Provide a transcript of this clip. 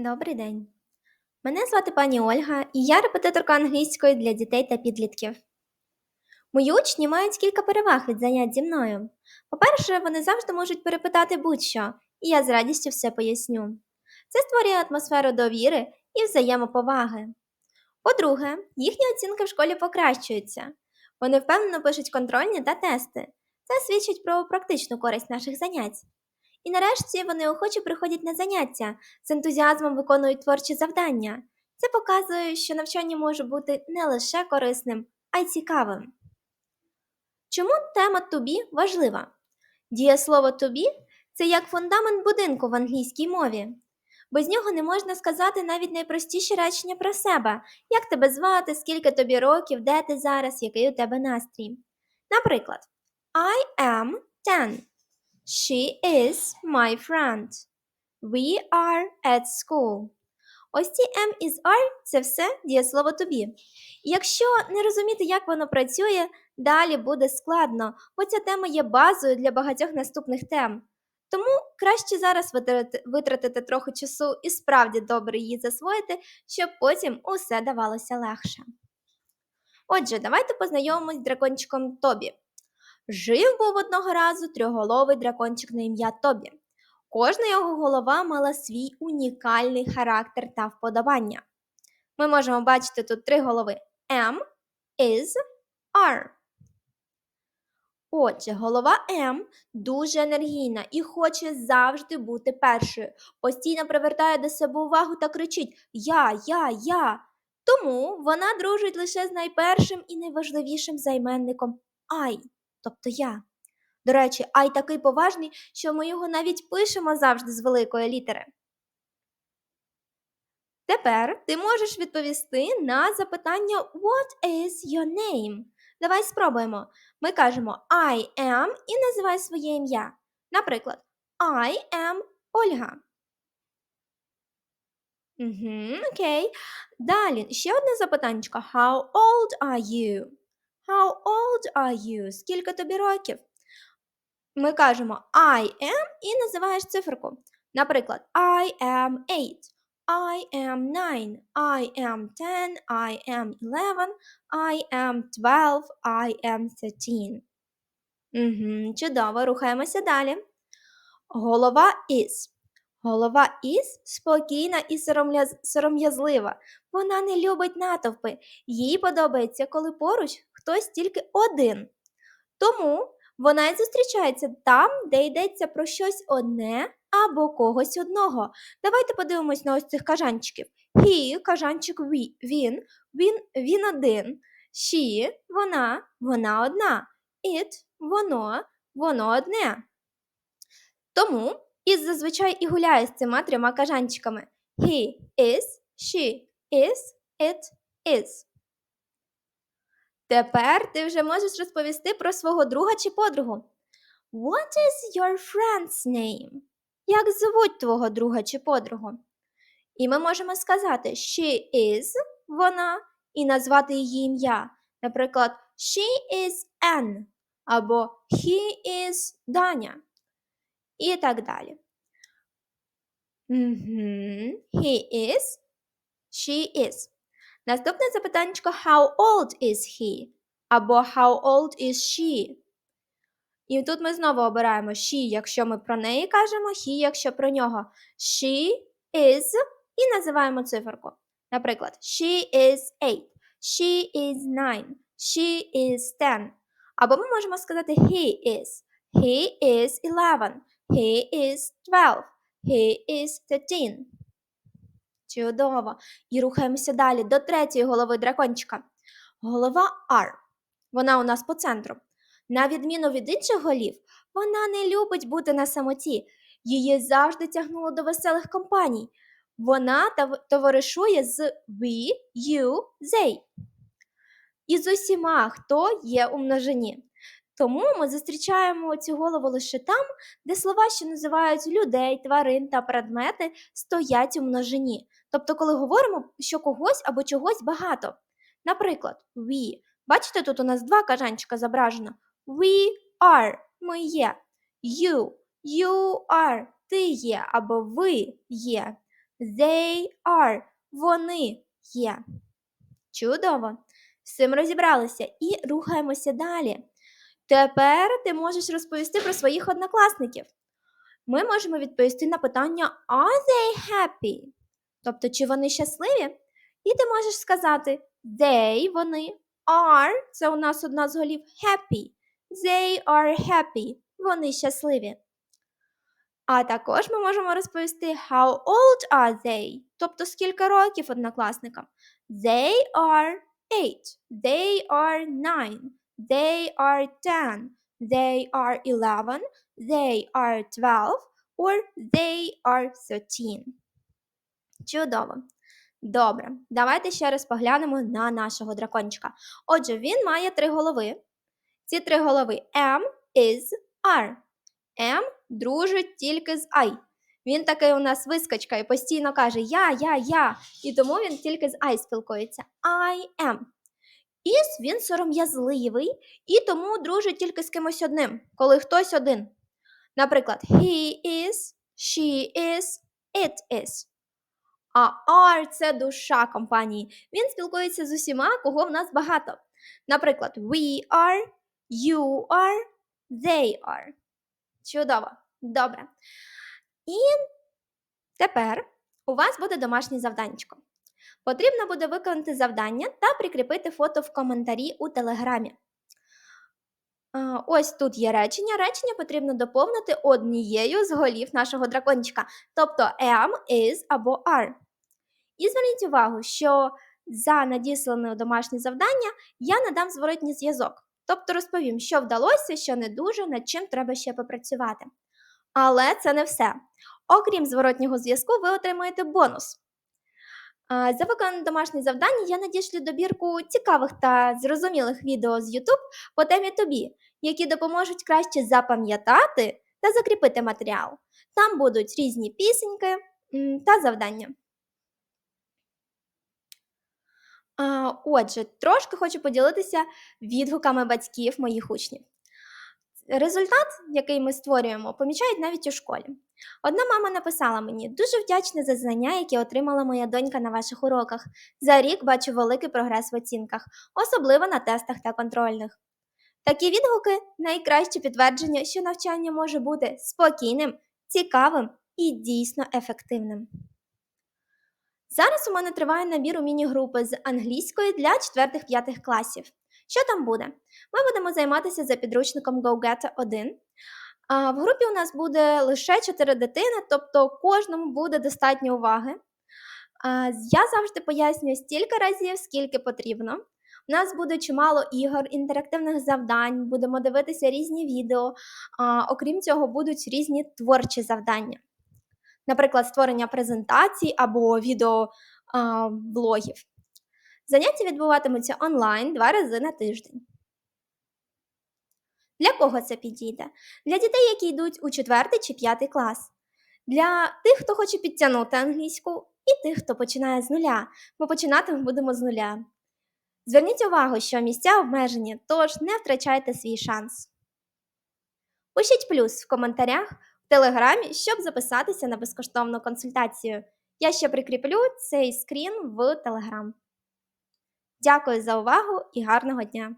Добрий день. Мене звати пані Ольга, і я репетиторка англійської для дітей та підлітків. Мої учні мають кілька переваг від занять зі мною. По-перше, вони завжди можуть перепитати будь-що, і я з радістю все поясню. Це створює атмосферу довіри і взаємоповаги. По-друге, їхні оцінки в школі покращуються. Вони впевнено пишуть контрольні та тести. Це свідчить про практичну користь наших занять. І нарешті вони охоче приходять на заняття, з ентузіазмом виконують творчі завдання. Це показує, що навчання може бути не лише корисним, а й цікавим. Чому тема to важлива? Дієслово to be – це як фундамент будинку в англійській мові. Без нього не можна сказати навіть найпростіші речення про себе, як тебе звати, скільки тобі років, де ти зараз, який у тебе настрій. Наприклад, I am 10. She is my friend. We are at school. Ось ці am is are – це все дієслово be. Якщо не розуміти, як воно працює, далі буде складно, бо ця тема є базою для багатьох наступних тем. Тому краще зараз витратити трохи часу і справді добре її засвоїти, щоб потім усе давалося легше. Отже, давайте познайомимось з дракончиком Тобі. Жив був одного разу трьохголовий дракончик на ім'я Тобі. Кожна його голова мала свій унікальний характер та вподобання. Ми можемо бачити тут три голови M, is, are. Отже, голова М дуже енергійна і хоче завжди бути першою. Постійно привертає до себе увагу та кричить Я, я, я. Тому вона дружить лише з найпершим і найважливішим займенником I, тобто я. До речі, I такий поважний, що ми його навіть пишемо завжди з великої літери. Тепер ти можеш відповісти на запитання What is your name? Давай спробуємо. Ми кажемо I am і називай своє ім'я. Наприклад, I am Ольга. Угу, окей. Далі ще одне запитання. How old are you? How old are you? Скільки тобі років? Ми кажемо I am і називаєш циферку. Наприклад, I am 8. I am 9, I am 10, I am 11, I am 12, I am 13. Угу, чудово, рухаємося далі. Голова is. Голова is спокійна і сором'яз- сором'язлива. Вона не любить натовпи. Їй подобається, коли поруч хтось тільки один. Тому вона й зустрічається там, де йдеться про щось одне або когось одного. Давайте подивимось на ось цих кажанчиків. He, кажанчик ві- він, він, він один. She, вона, вона одна. It, воно, воно одне. Тому із зазвичай і гуляє з цими трьома кажанчиками. He is, she is, it is. Тепер ти вже можеш розповісти про свого друга чи подругу. What is your friend's name? Як звуть твого друга чи подругу? І ми можемо сказати she is вона і назвати її ім'я. Наприклад, she is Anne або he is Даня. І так далі. Мгм. He is, she is. Наступне запитання How old is he? Або How old is she? І тут ми знову обираємо she, якщо ми про неї кажемо, he, якщо про нього. She is і називаємо циферку. Наприклад, she is 8, she is 9, she is 10. Або ми можемо сказати he is. He is 11, he is 12, he is 13. Чудово. І рухаємося далі до третьої голови дракончика. Голова R. Вона у нас по центру. На відміну від інших голів, вона не любить бути на самоті. Її завжди тягнуло до веселих компаній. Вона товаришує з we, you, they. І з усіма, хто є у множині. Тому ми зустрічаємо цю голову лише там, де слова, що називають людей, тварин та предмети, стоять у множині. Тобто, коли говоримо, що когось або чогось багато. Наприклад, we. Бачите, тут у нас два кажанчика зображено. We are ми є. You, you are ти є або ви є. They are. Вони є. Чудово. З цим розібралися і рухаємося далі. Тепер ти можеш розповісти про своїх однокласників. Ми можемо відповісти на питання Are they happy? Тобто, чи вони щасливі? І ти можеш сказати They, вони, are це у нас одна з голів happy. They are happy. Вони щасливі. А також ми можемо розповісти How old are they? Тобто скільки років однокласникам. They are eight. They are nine. They are ten. They are eleven. They are twelve. Or they are thirteen. Чудово. Добре, давайте ще раз поглянемо на нашого дракончика. Отже, він має три голови. Ці три голови M, is, are. M дружить тільки з I. Він такий у нас вискочка і постійно каже Я, я, я. І тому він тільки з I спілкується. I am. Is він сором'язливий і тому дружить тільки з кимось одним, коли хтось один. Наприклад, he is, she is, it is. А are – це душа компанії. Він спілкується з усіма, кого в нас багато. Наприклад, we are, you are, they are. Чудово. Добре. І тепер у вас буде домашнє завданнячко. Потрібно буде виконати завдання та прикріпити фото в коментарі у телеграмі. Ось тут є речення. Речення потрібно доповнити однією з голів нашого дракончика, тобто am, is або are. І зверніть увагу, що за надіслане домашнє завдання я надам зворотній зв'язок. Тобто розповім, що вдалося, що не дуже, над чим треба ще попрацювати. Але це не все. Окрім зворотнього зв'язку, ви отримаєте бонус. За виконане домашнє завдання я надішлю добірку цікавих та зрозумілих відео з YouTube по темі тобі, які допоможуть краще запам'ятати та закріпити матеріал. Там будуть різні пісеньки та завдання. Отже, трошки хочу поділитися відгуками батьків моїх учнів. Результат, який ми створюємо, помічають навіть у школі. Одна мама написала мені дуже вдячна за знання, які отримала моя донька на ваших уроках. За рік бачу великий прогрес в оцінках, особливо на тестах та контрольних. Такі відгуки найкраще підтвердження, що навчання може бути спокійним, цікавим і дійсно ефективним. Зараз у мене триває набір у міні-групи з англійської для 4-5 класів. Що там буде? Ми будемо займатися за підручником GoGeta 1. В групі у нас буде лише 4 дитини, тобто кожному буде достатньо уваги. Я завжди пояснюю стільки разів, скільки потрібно. У нас буде чимало ігор, інтерактивних завдань, будемо дивитися різні відео. Окрім цього, будуть різні творчі завдання. Наприклад, створення презентацій або відеоблогів. Заняття відбуватимуться онлайн два рази на тиждень. Для кого це підійде? Для дітей, які йдуть у 4 чи 5 клас. Для тих, хто хоче підтягнути англійську, і тих, хто починає з нуля. Ми починати будемо з нуля. Зверніть увагу, що місця обмежені, тож не втрачайте свій шанс. Пишіть плюс в коментарях в телеграмі, щоб записатися на безкоштовну консультацію. Я ще прикріплю цей скрін в телеграм. Дякую за увагу і гарного дня!